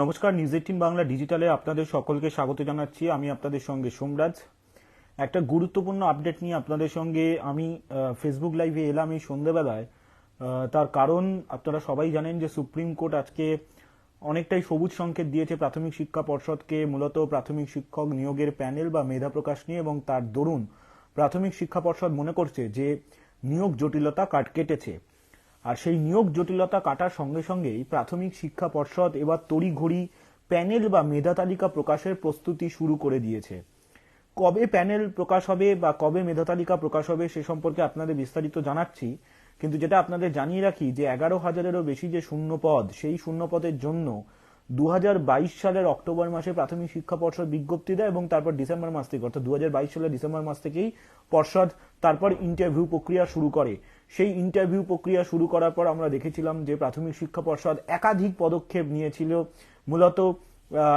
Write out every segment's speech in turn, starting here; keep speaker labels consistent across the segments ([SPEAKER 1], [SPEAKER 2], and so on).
[SPEAKER 1] নমস্কার news eighteen Bangla ডিজিটালে আপনাদের সকলকে স্বাগত জানাচ্ছি। আমি আপনাদের সঙ্গে সোমরাজ। একটা গুরুত্বপূর্ণ আপডেট নিয়ে আপনাদের সঙ্গে আমি ফেসবুক লাইভে এলাম এই সন্ধ্যেবেলায়। তার কারণ আপনারা সবাই জানেন যে সুপ্রিম কোর্ট আজকে অনেকটাই সবুজ সংকেত দিয়েছে প্রাথমিক শিক্ষা পর্ষদকে, মূলত প্রাথমিক শিক্ষক নিয়োগের প্যানেল বা মেধা প্রকাশ নিয়ে এবং তার দরুন প্রাথমিক শিক্ষা পর্ষদ মনে করছে যে নিয়োগ জটিলতা কাট, কেটেছে। আর সেই নিয়োগ জটিলতা কাটার সঙ্গে সঙ্গেই প্রাথমিক শিক্ষা পর্ষদ এবার তড়িঘড়ি প্যানেল বা মেধা তালিকা প্রকাশের প্রস্তুতি শুরু করে দিয়েছে। কবে প্যানেল প্রকাশ হবে বা কবে মেধা তালিকা প্রকাশ হবে সে সম্পর্কে আপনাদের বিস্তারিত জানাচ্ছি, কিন্তু যেটা আপনাদের জানিয়ে রাখি যে এগারো হাজারেরও বেশি যে শূন্য পদ সেই শূন্য পদের জন্য দু হাজার বাইশ সালের অক্টোবর মাসে প্রাথমিক শিক্ষা পর্ষদ বিজ্ঞপ্তি দেয় এবং তারপর ডিসেম্বর মাস থেকে, অর্থাৎ দু হাজার বাইশ সালের ডিসেম্বর মাস থেকেই পর্ষদ তারপর ইন্টারভিউ প্রক্রিয়া শুরু করে। সেই ইন্টারভিউ প্রক্রিয়া শুরু করার পর আমরা দেখেছিলাম যে প্রাথমিক শিক্ষা পর্ষদ একাধিক পদক্ষেপ নিয়েছিল। মূলত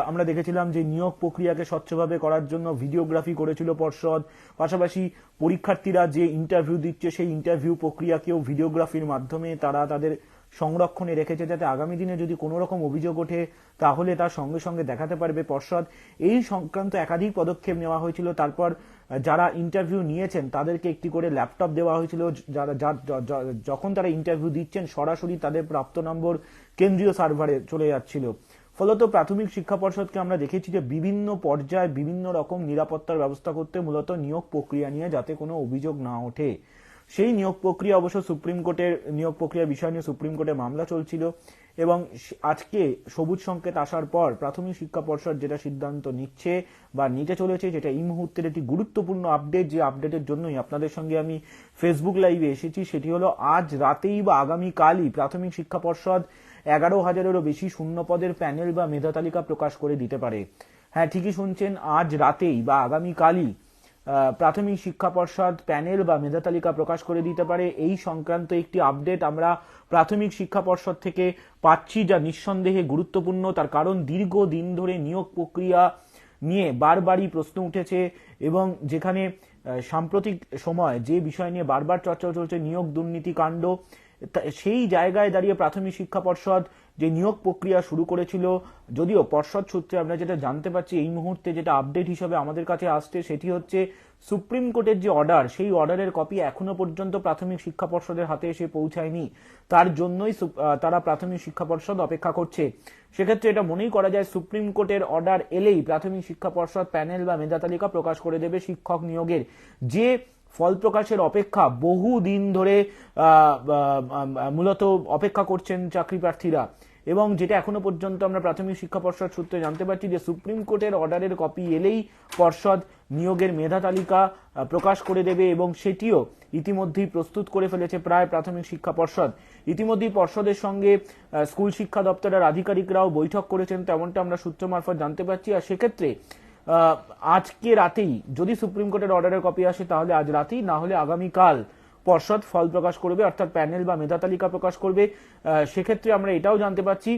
[SPEAKER 1] আমরা দেখেছিলাম যে নিয়োগ প্রক্রিয়াকে স্বচ্ছভাবে করার জন্য ভিডিওগ্রাফি করেছিল পর্ষদ। পাশাপাশি পরীক্ষার্থীরা যে ইন্টারভিউ দিচ্ছে, সেই ইন্টারভিউ প্রক্রিয়াকেও ভিডিওগ্রাফির মাধ্যমে তারা তাদের সংরক্ষণে রেখেছে যাতে আগামী দিনে যদি কোনো রকম অভিযোগ ওঠে, তাহলে তার সঙ্গে সঙ্গে দেখাতে পারবে পর্ষদ। এই সংক্রান্ত একাধিক পদক্ষেপ নেওয়া হয়েছিল। তারপর যারা ইন্টারভিউ নিয়েছেন, তাদেরকে একটি করে ল্যাপটপ দেওয়া হয়েছিল। যারা যখন তারা ইন্টারভিউ দিচ্ছেন, সরাসরি তাদের প্রাপ্ত নম্বর কেন্দ্রীয় সার্ভারে চলে যাচ্ছিল। ফলত প্রাথমিক শিক্ষা পর্ষদকে আমরা দেখেছি যে বিভিন্ন পর্যায়ে বিভিন্ন রকম নিরাপত্তার ব্যবস্থা করতে মূলত নিয়োগ প্রক্রিয়া নিয়ে যাতে কোনো অভিযোগ না ওঠে। সেই নিয়োগ প্রক্রিয়া অবশ্য সুপ্রিম কোর্টের নিয়োগ প্রক্রিয়া বিষয় নিয়ে সুপ্রিম কোর্টে মামলা চলছিল এবং আজকে সবুজ সংকেত আসার পর প্রাথমিক শিক্ষা পর্ষদ যেটা সিদ্ধান্ত নিচ্ছে বা নিতে চলেছে যেটা এই মুহূর্তের একটি গুরুত্বপূর্ণ আপডেট, যে আপডেটের জন্যই আপনাদের সঙ্গে আমি ফেসবুক লাইভে এসেছি, সেটি হলো আজ রাতেই বা আগামীকালই প্রাথমিক শিক্ষা পর্ষদ এগারো হাজারেরও বেশি শূন্য পদের প্যানেল বা মেধা তালিকা প্রকাশ করে দিতে পারে। হ্যাঁ ঠিকই শুনছেন, আজ রাতেই বা আগামীকালই প্রাথমিক শিক্ষা পর্ষদ প্যানেল বা মেধা তালিকা প্রকাশ করে দিতে পারে। এই সংক্রান্ত একটি আপডেট আমরা প্রাথমিক শিক্ষা পর্ষদ থেকে পাচ্ছি যা নিঃসন্দেহে গুরুত্বপূর্ণ। তার কারণ দীর্ঘ দিন ধরে নিয়োগ প্রক্রিয়া নিয়ে বারবারই প্রশ্ন উঠেছে এবং যেখানে সাম্প্রতিক সময় যে বিষয় নিয়ে বারবার চর্চা চলছে, নিয়োগ দুর্নীতি কাণ্ড সেই জায়গায় দাঁড়িয়ে প্রাথমিক শিক্ষা পর্ষদ যে নিয়োগ প্রক্রিয়া শুরু করেছিল, যদিও পর্ষদ সূত্রে আমরা যেটা জানতে পারছি এই মুহূর্তে যেটা আপডেট হিসেবে আমাদের কাছে আসছে সেটি হচ্ছে সুপ্রিম কোর্টের যে অর্ডার সেই অর্ডারের কপি এখনও পর্যন্ত প্রাথমিক শিক্ষা পর্ষদের হাতে এসে পৌঁছায়নি। তার জন্যই তারা প্রাথমিক শিক্ষা পর্ষদ অপেক্ষা করছে। সেক্ষেত্রে এটা মনেই করা যায় সুপ্রিম কোর্টের অর্ডার এলেই প্রাথমিক শিক্ষা পর্ষদ প্যানেল বা মেধা তালিকা প্রকাশ করে দেবে শিক্ষক নিয়োগের। যে ফল প্রকাশের অপেক্ষা বহু দিন ধরে মূলত অপেক্ষা করছেন চাকরি প্রার্থীরা। এবং যেটা এখনও পর্যন্ত আমরা প্রাথমিক শিক্ষা পর্ষদ সূত্রে জানতে পারছি যে সুপ্রিম কোর্টের অর্ডারের কপি এলেই পর্ষদ নিয়োগের মেধা তালিকা প্রকাশ করে দেবে এবং সেটিও ইতিমধ্যেই প্রস্তুত করে ফেলেছে প্রায় প্রাথমিক শিক্ষা পর্ষদ। ইতিমধ্যেই পর্ষদের সঙ্গে স্কুল শিক্ষা দপ্তরের আধিকারিকরাও বৈঠক করেছেন, তেমনটা আমরা সূত্র মারফত জানতে পারছি। আর সেক্ষেত্রে আজকে রাতেই যদি সুপ্রিম কোর্টের অর্ডারের কপি আসে তাহলে আজ রাতেই, না হলে আগামীকাল পর্ষদ ফল প্রকাশ করবে, অর্থাৎ প্যানেল বা মেধা তালিকা প্রকাশ করবে। সেক্ষেত্রে আমরা এটাও জানতে পারছি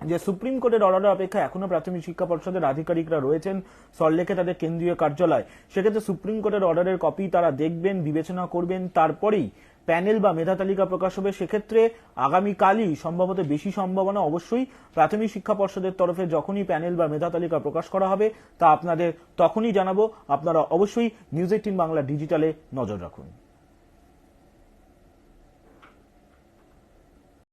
[SPEAKER 1] যে সুপ্রিম কোর্টের অর্ডার অপেক্ষা এখনও প্রাথমিক শিক্ষা পর্ষদের আধিকারিকরা রয়েছেন সল্লেখে তাদের কেন্দ্রীয় কার্যালয়। সেক্ষেত্রে সুপ্রিম কোর্টের অর্ডারের কপি তারা দেখবেন, বিবেচনা করবেন, তারপরেই প্যানেল বা মেধা তালিকা প্রকাশ হবে, সেক্ষেত্রে আগামীকালই সম্ভবত বেশি সম্ভাবনা অবশ্যই প্রাথমিক শিক্ষা পর্ষদের তরফে যখনই প্যানেল বা মেধা তালিকা প্রকাশ করা হবে, তা আপনাদের তখনই জানাব। আপনারা অবশ্যই নিউজ এইটিন বাংলা ডিজিটালে নজর রাখুন।